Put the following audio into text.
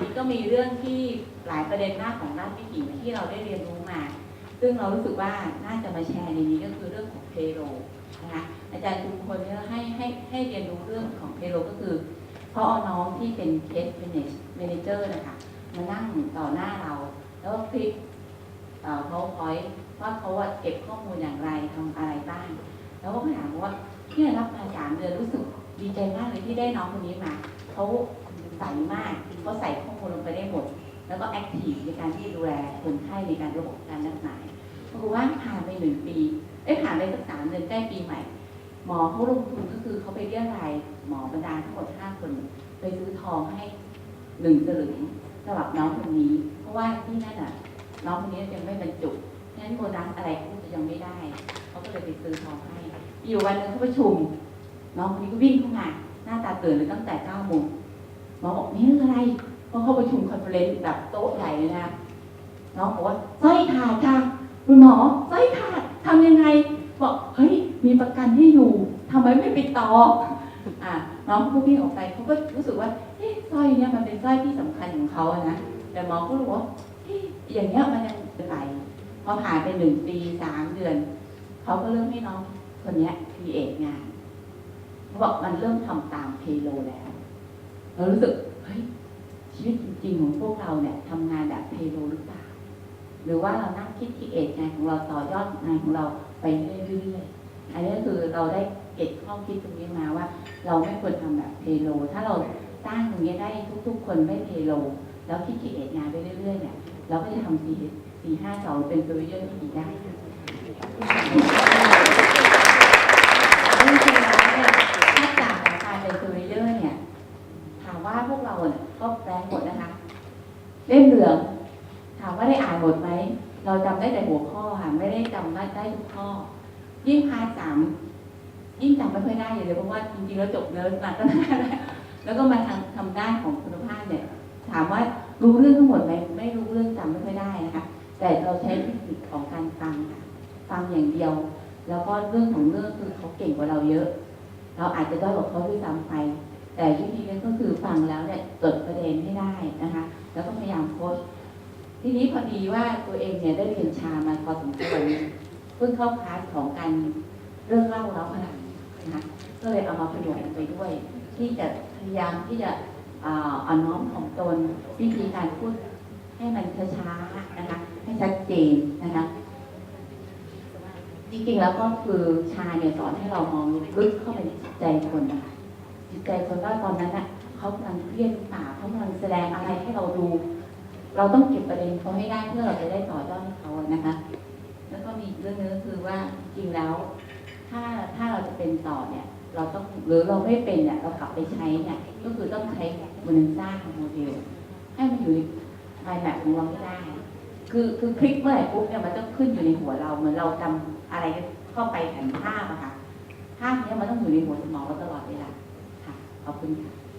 นี้ก็มีเรื่องที่หลายประเด็นมากของด้านวิถีที่เราได้เรียนรู้มา ซึ่งเรารู้สึกว่าน่าจะมาแชร์ในนี้ก็คือเรื่องของเพโลนะคะอาจารย์ทุกคนเนี่ยให้ให้ให้เรียนรู้เรื่องของเพโลก็คือเขาเอน้องที่เป็นเคสเมนเจอร์นะคะมานั่งต่อหน้าเรา แล้วก็คลิปเขาพอยว่าเขาอะเก็บข้อมูลอย่างไรทำอะไรบ้าง แล้วก็ถามว่าเนี่ยรับมาสามเดือนรู้สึกดีใจมากเลยที่ได้น้องคนนี้มาเขา ใส่มากเขาใส่ข้อมูลลงไปได้หมด แล้วก็แอคทีฟในการที่ดูแลคนไข้ในการระบบการรักษาปรากฏว่าผ่านไปหนึ่งปีเอ้ยผ่านไปสักสามเดือนใกล้ปีใหม่ หมอเขาลงทุนก็คือเขาไปเรียกรายหมอบรรดาทั้งหมดห้าคน ไปซื้อทองให้หนึ่งสลึงสำหรับน้องคนนี้ เพราะว่าที่นั่นอะน้องคนนี้ยังไม่บรรจุฉะนั้นโบนัสอะไรเขาจะยังไม่ได้เขาก็เลยไปซื้อทองให้อยู่วันนึงเขาประชุม น้องคนนี้ก็วิ่งเข้ามาหน้าตาตื่นเลยตั้งแต่เก้าโมง หมอบอกนี่เรื่องอะไรพราะเขาประชุมคอนเฟอเรนซ์แบบโต๊ะใหญ่เลยนะน้องบอกว่าสร้อยขาดค่ะคุณหมอสร้อยขาดทำยังไง บอกเฮ้ยมีประกันให้อยู่ทำไมไม่ไปต่ออะน้องก็วิ่ออกไปเขาก็รู้สึกว่าเฮ้ยสร้อยเนี่ยมันเป็นสร้อยที่สำคัญของเขาอะนะแต่หมอก็รู้ว่าเฮ้ยอย่างเงี้ยมันยังเป็นไรพอผ่านไปหนึ่งปีสามเดือนเขาก็เริ่มให้น้องคนเนี้ยครีเอทงานเขาบอกมันเริ่มทำตามเพโลแล้ว เรารู้สึกเฮ้ยชีวิตจริงของพวกเราเนี่ยทำงานแบบเพโลหรือเปล่า หรือว่าเรานั่งคิดครีเอทงานของเราต่อยอดงานของเราไปเรื่อยๆอันนี้ก็คือเราได้เก็บข้อคิดตรงนี้มาว่า เราไม่ควรทำแบบเพโล ถ้าเราสร้างตรงนี้ได้ทุก ๆ คนไม่เพโล แล้วคิดครีเอทงานไปเรื่อยๆเนี่ยเราก็จะทำสี่สี่ห้าสองเป็นโซลูชันที่ดีได้ค่ะจริงๆแล้วเนี่ยถ้าจากการเป็นโซลูชันเนี่ย ถาพวกเราเนี่ยก็แปลหมดนะคะ เล่มเหลือง ถามว่าได้อ่านหมดไหม เราจำได้แต่หัวข้อค่ะ ไม่ได้จำได้ได้ทุกข้อ ยิ่งพาสามยิ่งจำไม่ค่อยได้เลยเพราะว่าจริงๆแล้วจบเนิร์ดมาตั้งนานแล้วแล้วก็มาทางทำด้านของคุณภาพเนี่ย ถามว่ารู้เรื่องทั้งหมดไหมไม่รู้เรื่องจำไม่ค่อยได้นะคะ แต่เราใช้เทคนิคของการฟังค่ะฟังอย่างเดียว แล้วก็เรื่องของเรื่องคือเขาเก่งกว่าเราเยอะ เราอาจจะด้อยกว่าเขาด้วยซ้ำไป แต่วิธีนั้ก็คือฟังแล้วเนี่ยจดประเด็นให้ได้นะคะ แล้วก็พยายามโพสทีนี้พอดีว่าตัวเองเนี่ยได้เรียนชามาพอสมควรเพิ่งเข้าคลาสของการเรื่องเล่าแล้วพลังนะคะก็เลยเอามาผนวกกันไปด้วย ที่จะพยายามที่จะอ่อ่อนน้อมของตนวิธีการพูดให้มันช้าๆนะคะให้ชัดเจนนะคะจริงๆแล้วก็คือชาเนี่ยสอนให้เรามองลึกเข้าไปในใจคนนะคะ จิตใจคนว่าตอนนั้นน่ะเขากำลังเครียดหรือเปล่าเขากำลังแสดงอะไรให้เราดู เราต้องเก็บประเด็นเขาให้ได้เพื่อเราจะได้ต่อยอดให้เขานะคะ แล้วก็มีเรื่องนึงก็คือว่าจริงแล้ว ถ้าถ้าเราจะเป็นต่อเนี่ย เราต้องหรือเราไม่เป็นเนี่ยเรากลับไปใช้เนี่ยก็คือต้องใช้โมเดลซ่าของโมเดลให้มันอยู่ในไมล์แมปของเราให้ได้ คือคือคลิกเมื่อไหร่ปุ๊บเนี่ยมันต้องขึ้นอยู่ในหัวเราเหมือนเราจำอะไรเข้าไปแผ่นภาพอะค่ะภาพเนี้ยมันต้องอยู่ในหัวสมองเราตลอดเวลา ค่ะขอบคุณค่ะ